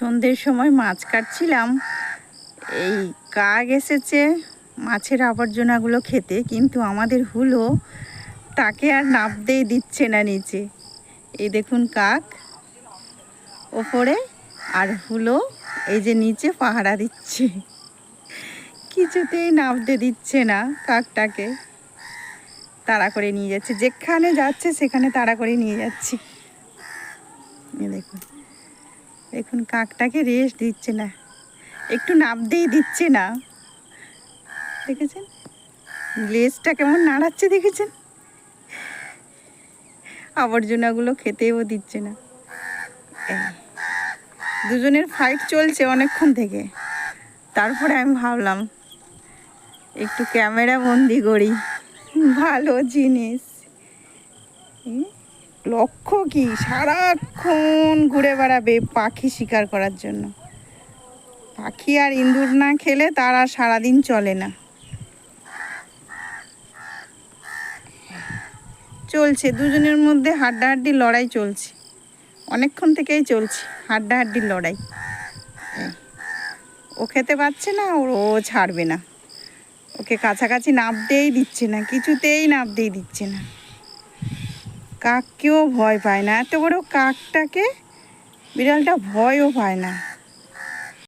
সন্ধ্যের সময় মাছ কাটছিলাম। এই কাক এসেছে মাছের আবর্জনাগুলো খেতে, কিন্তু আমাদের হুলো তাকে আর নামতেই দিচ্ছে না নিচে। এই দেখুন কাক ওপরে, আর হুলো এই যে নিচে পাহারা দিচ্ছে। কিছুতেই নামতে দিচ্ছে না কাকটাকে। তাড়া করে নিয়ে যাচ্ছে। যেখানে যাচ্ছে সেখানে তাড়া করে নিয়ে যাচ্ছে। দেখুন। দেখুন কাকটাকে রেস্ট দিচ্ছে না। একটু নামতেই দিচ্ছে না। দেখেছেন? লেজটা কেমন নাড়াচ্ছে দেখেছেন? আবর্জনাগুলো খেতেও দিচ্ছে না। দুজনের ফাইট চলছে অনেকক্ষণ থেকে। তারপরে আমি ভাবলাম, একটু ক্যামেরা বন্দি করি। ভালো জিনিস। লক্ষ্য কি? সারাক্ষণ ঘুরে বেড়াবে পাখি শিকার করার জন্য। পাখি আর ইঁদুর না খেলে তার আর সারাদিন চলে না। চলছে, দুজনের মধ্যে হাড্ডাহাড্ডি লড়াই চলছে। অনেকক্ষণ থেকেই চলছে হাড্ডাহাড্ডির লড়াই। ও খেতে পাচ্ছে না, ও ছাড়বে না। ওকে কাছাকাছি নামতেই দিচ্ছে না, কিছুতেই নামতেই দিচ্ছে না। কাককেও ভয় পায় না। এত বড় কাকটাকে বিড়ালটা ভয়ও পায় না।